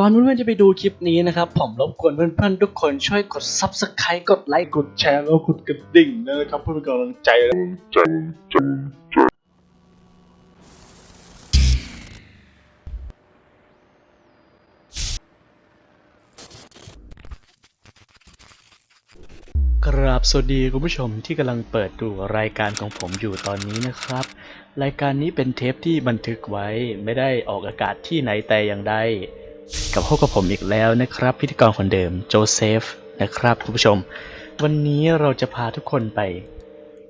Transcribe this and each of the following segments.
ก่อนเพื่อนๆจะไปดูคลิปนี้นะครับ ผมรบกวนเพื่อนๆทุกคนช่วยกด subscribe กดไลค์กดแชร์แล้วกดกระดิ่งนะครับเพื่อเป็นกำลังใจกราบสวัสดีคุณผู้ชมที่กำลังเปิดดูรายการของผมอยู่ตอนนี้นะครับ รายการนี้เป็นเทปที่บันทึกไว้ไม่ได้ออกอากาศที่ไหนแต่อย่างใด กับพบกับผมอีกแล้วนะครับ พิธีกรคนเดิมโจเซฟนะครับคุณผู้ชม วันนี้เราจะพาทุกคนไป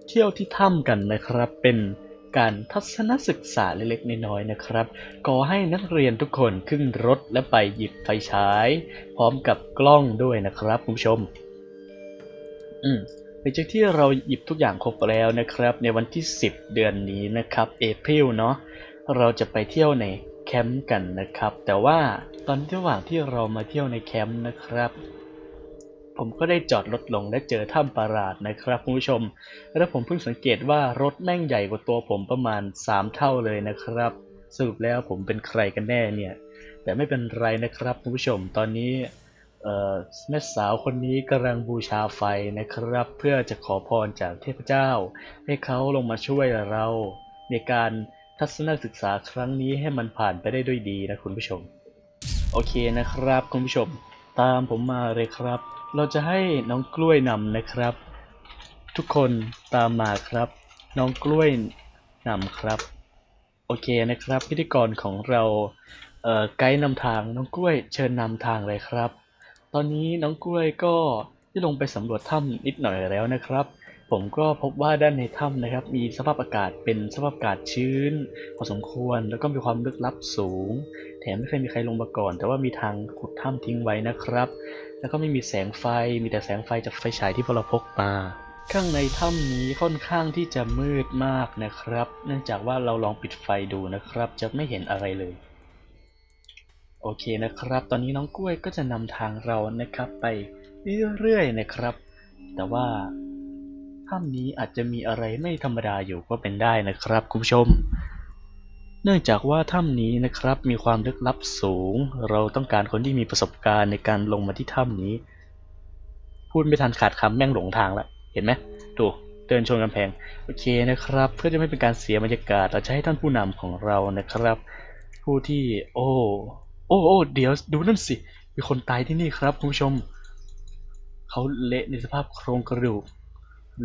เที่ยวที่ถ้ำกันนะครับ เป็นการทัศนศึกษาเล็กๆน้อยๆนะครับขอให้นักเรียนทุกคนขึ้นรถและไปหยิบไฟฉาย พร้อมกับกล้องด้วยนะครับคุณผู้ชม อืมหลังจากที่เราหยิบทุกอย่างครบแล้วนะครับ ในวันที่ 10 เดือนนี้นะครับเอพ i l เนาะเราจะไปเที่ยวในแคมป์กันนะครับ แต่ว่า ตอนระหว่างที่เรามาเที่ยวในแคมป์นะครับ ผมก็ได้จอดรถลงและเจอถ้ำประหลาดนะครับคุณผู้ชม แล้วผมเพิ่งสังเกตว่ารถแม่งใหญ่กว่าตัวผมประมาณ 3 เท่าเลยนะครับ สรุปแล้วผมเป็นใครกันแน่เนี่ย แต่ไม่เป็นไรนะครับคุณผู้ชมตอนนี้แม่สาวคนนี้กำลังบูชาไฟนะครับ เพื่อจะขอพรจากเทพเจ้า ให้เขาลงมาช่วยเรา ในการทัศนศึกษาครั้งนี้ให้มันผ่านไปได้ด้วยดีนะคุณผู้ชม โอเคนะครับคุณผู้ชมตามผมมาเลยครับ เราจะให้น้องกล้วยนำนะครับ ทุกคนตามมาครับ น้องกล้วยนำครับ โอเคนะครับพิธีกรของเราเอ่อไกด์นำทางน้องกล้วยเชิญนำทางเลยครับ ตอนนี้น้องกล้วยก็ได้ลงไปสำรวจถ้ำนิดหน่อยแล้วนะครับ ผมก็พบว่าด้านในถ้ำนะครับ มีสภาพอากาศเป็นสภาพอากาศชื้นพอสมควรแล้วก็มีความลึกลับสูง แถมไม่เคยมีใครลงมาก่อน แต่ว่ามีทางขุดถ้ำทิ้งไว้นะครับ แล้วก็ไม่มีแสงไฟมีแต่แสงไฟจากไฟฉายที่พวกเราพกมาข้างในถ้ำนี้ค่อนข้างที่จะมืดมากนะครับ เนื่องจากว่าเราลองปิดไฟดูนะครับ จะไม่เห็นอะไรเลย โอเคนะครับ ตอนนี้น้องกล้วยก็จะนำทางเรานะครับไปเรื่อยๆนะครับ แต่ว่า ถ้ำนี้อาจจะมีอะไรไม่ธรรมดาอยู่ก็เป็นได้นะครับคุณผู้ชม เนื่องจากว่าถ้ำนี้นะครับมีความลึกลับสูง เราต้องการคนที่มีประสบการณ์ในการลงมาที่ถ้ำนี้ พูดไม่ทันขาดคำแม่งหลงทางละเห็นไหมดูเดินชนกำแพงโอเคนะครับ เพื่อจะไม่เป็นการเสียบรรยากาศเราจะให้ท่านผู้นำของเรานะครับ ผู้ที่โอ้โอ้โอ้เดี๋ยวดูนั่นสิ มีคนตายที่นี่ครับคุณผู้ชม เขาเละในสภาพโครงกระดูก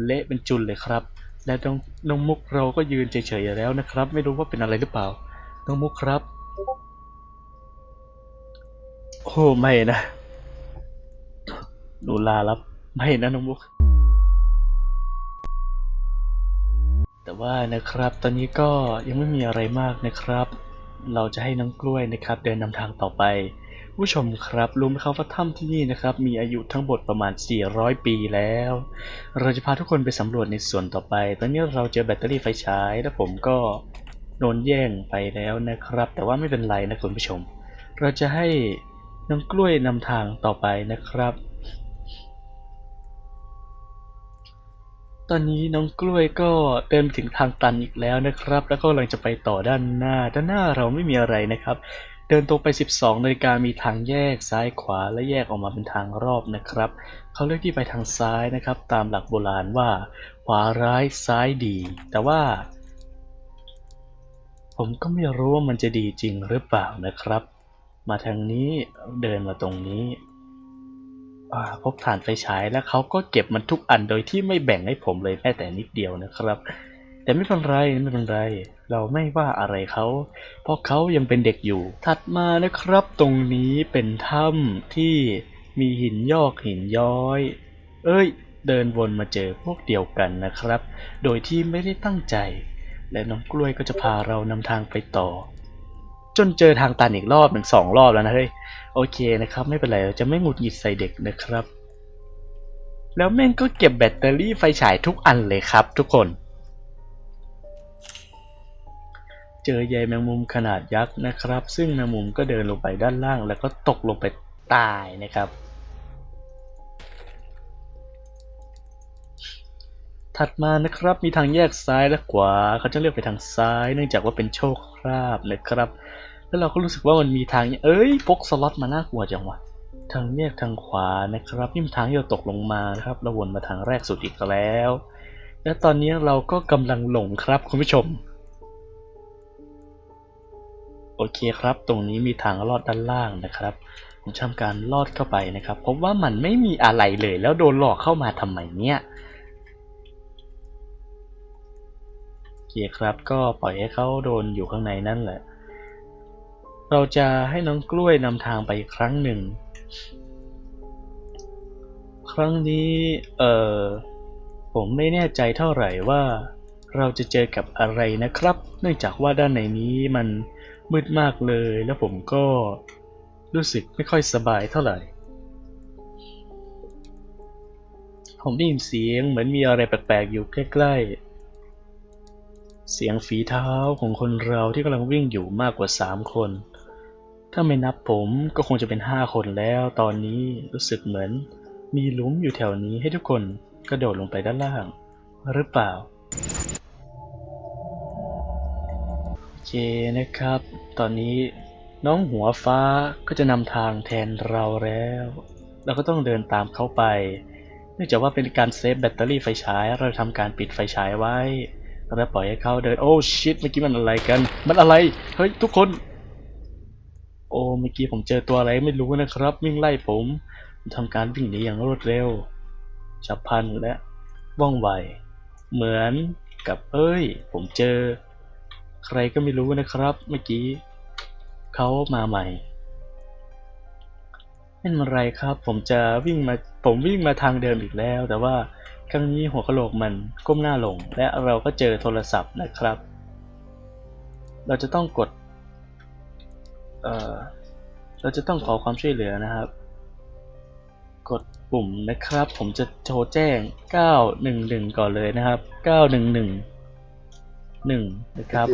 เละเป็นจุนเลยครับ และน้องน้องมุกเราก็ยืนเฉยๆแล้วนะครับ ไม่รู้ว่าเป็นอะไรหรือเปล่า น้องมุกครับ โอ้ไม่นะหนูลารับไม่นะน้องมุก แต่ว่านะครับ ตอนนี้ก็ยังไม่มีอะไรมากนะครับ เราจะให้น้องกล้วยนะครับ เดินนำทางต่อไป ผู้ชมครับรู้ไหมครับว่าถ้ำที่นี่นะครับมีอายุทั้งหมดประมาณ 400 ปีแล้ว เราจะพาทุกคนไปสำรวจในส่วนต่อไป ตอนนี้เราเจอแบตเตอรี่ไฟฉายแล้วผมก็โดนแย่งไปแล้วนะครับ แต่ว่าไม่เป็นไรนะคุณผู้ชม เราจะให้น้องกล้วยนำทางต่อไปนะครับ ตอนนี้น้องกล้วยก็เดินถึงทางตันอีกแล้วนะครับ แล้วก็กำลังจะไปต่อด้านหน้า ด้านหน้าเราไม่มีอะไรนะครับ เดินตรงไป 12นาฬิกามีทางแยกซ้ายขวาและแยกออกมาเป็นทางรอบนะครับ เขาเลือกที่ไปทางซ้ายนะครับ ตามหลักโบราณว่า ขวาร้ายซ้ายดี แต่ว่า ผมก็ไม่รู้ว่ามันจะดีจริงหรือเปล่านะครับ มาทางนี้เดินมาตรงนี้พบฐานไฟฉายแล้วเขาก็เก็บมันทุกอันโดยที่ไม่แบ่งให้ผมเลยแม้แต่นิดเดียวนะครับ แต่ไม่เป็นไรไม่เป็นไร เราไม่ว่าอะไรเขา เพราะเขายังเป็นเด็กอยู่ ถัดมานะครับตรงนี้เป็นถ้ำที่มีหินยอกหินย้อย เอ้ย เดินวนมาเจอพวกเดียวกันนะครับ โดยที่ไม่ได้ตั้งใจ และน้องกล้วยก็จะพาเรานำทางไปต่อ จนเจอทางตันอีกรอบหนึ่งสองรอบแล้วนะเฮ้ยโอเคนะครับ ไม่เป็นไรเราจะไม่หงุดหงิดใส่เด็กนะครับ แล้วแม่งก็เก็บแบตเตอรี่ไฟฉายทุกอันเลยครับ ทุกคน เจอใยแมงมุมขนาดยักษ์นะครับ ซึ่งแมงมุมก็เดินลงไปด้านล่าง แล้วก็ตกลงไปตายนะครับ ถัดมานะครับมีทางแยกซ้ายและขวาเขาจะเลือกไปทางซ้าย เนื่องจากว่าเป็นโชคคราบนะครับ แล้วเราก็รู้สึกว่ามันมีทางเอ้ยพกสล็อตมาน่ากลัวจังวะทางแยกทางขวานะครับนี่มันทางที่เราตกลงมานะครับเราวนมาทางแรกสุดอีกแล้ว และตอนนี้เราก็กำลังหลงครับคุณผู้ชม โอเคครับ ตรงนี้มีทางลอดด้านล่างนะครับผมทำการลอดเข้าไปนะครับพบว่ามันไม่มีอะไรเลย แล้วโดนหลอกเข้ามาทำไมเนี่ยโอเคครับ ก็ปล่อยให้เขาโดนอยู่ข้างในนั่นแหละ เราจะให้น้องกล้วยนำทางไปอีกครั้งหนึ่ง ครั้งนี้เอ่อผมไม่แน่ใจเท่าไหร่ว่าเราจะเจอกับอะไรนะครับ เนื่องจากว่าด้านในนี้มัน มืดมากเลยแล้วผมก็รู้สึกไม่ค่อยสบายเท่าไหร่ ผมได้ยินเสียงเหมือนมีอะไรแปลกๆอยู่ใกล้ๆ เสียงฝีเท้าของคนเราที่กำลังวิ่งอยู่มากกว่าสามคน ถ้าไม่นับผมก็คงจะเป็นห้าคนแล้ว ตอนนี้รู้สึกเหมือน มีหลุมอยู่แถวนี้ให้ทุกคนกระโดดลงไปด้านล่าง หรือเปล่า เคนะครับ ตอนนี้น้องหัวฟ้าก็จะนำทางแทนเราแล้ว เราก็ต้องเดินตามเขาไป เนื่องจากว่าเป็นการเซฟแบตเตอรี่ไฟฉาย เราทำการปิดไฟฉายไว้แล้วปล่อยให้เขาเดิน โอ้ชิตเมื่อกี้มันอะไรกัน มันอะไร เฮ้ย ทุกคน โอ้ เมื่อกี้ผมเจอตัวอะไรไม่รู้นะครับ วิ่งไล่ผมผมทำการวิ่งหนีอย่างรวดเร็ว ฉับพลันและว่องไว เหมือนกับเอ้ย ผมเจอ ใครก็ไม่รู้นะครับเมื่อกี้เขามาใหม่ไม่เป็นไรครับ ผมจะวิ่งมาผมวิ่งมาทางเดิมอีกแล้ว แต่ว่าครั้งนี้หัวกะโหลกมันก้มหน้าลง และเราก็เจอโทรศัพท์นะครับ เราจะต้องกดเอ่อเราจะต้องขอความช่วยเหลือนะครับ กดปุ่มนะครับ ผมจะโทรแจ้ง 911 ก่อนเลยนะครับ 911 1นะครับ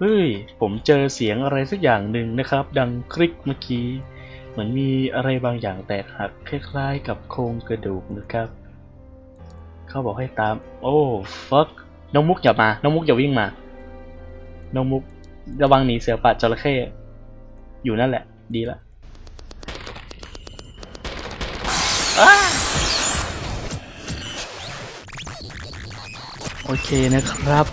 เฮ้ย ผมเจอเสียงอะไรสักอย่างหนึ่งนะครับ ดังคลิกเมื่อกี้ เหมือนมีอะไรบางอย่างแตกหักคล้ายๆกับโครงกระดูกนะครับ เขาบอกให้ตาม โอ้ฟักน้องมุกอย่ามา น้องมุกอย่าวิ่งมา น้องมุกระวังหนีเสือป่าจระเข้อยู่นั่นแหละ ดีละ อเคนะครับ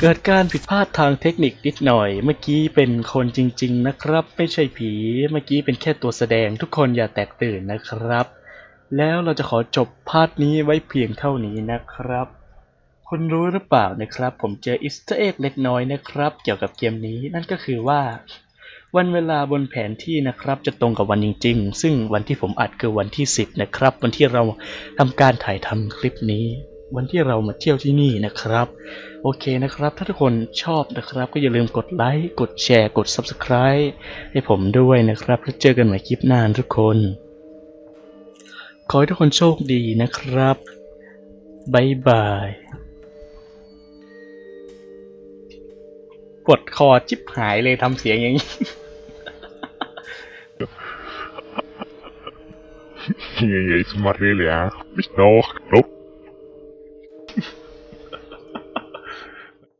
เกิดการผิดพลาดทางเทคนิคนิดหน่อย เมื่อกี้เป็นคนจริง ๆนะครับ ไม่ใช่ผี เมื่อกี้เป็นแค่ตัวแสดงทุกคนอย่าแตกตื่นนะครับ แล้วเราจะขอจบพาร์ทนี้ไว้เพียงเท่านี้นะครับคุณรู้หรือเปล่านะครับ ผมเจออิสต์เอ็กเล็กน้อยนะครับ เกี่ยวกับเกมนี้นั่นก็คือว่า วันเวลาบนแผนที่นะครับ จะตรงกับวันจริง ๆ ซึ่งวันที่ผมอัดคือวันที่ 10 นะครับ วันที่เราทำการถ่ายทำคลิปนี้ วันที่เรามาเที่ยวที่นี่นะครับ โอเคนะครับ ถ้าทุกคนชอบนะครับ ก็อย่าลืมกดไลค์กดแชร์กด Subscribe ให้ผมด้วยนะครับแล้วเจอกันใหม่คลิปหน้าทุกคน ขอให้ทุกคนโชคดีนะครับบายบายปวดคอจิบหายเลยทำเสียงอย่างนี้ Jij is maar heel erg. Bis nog.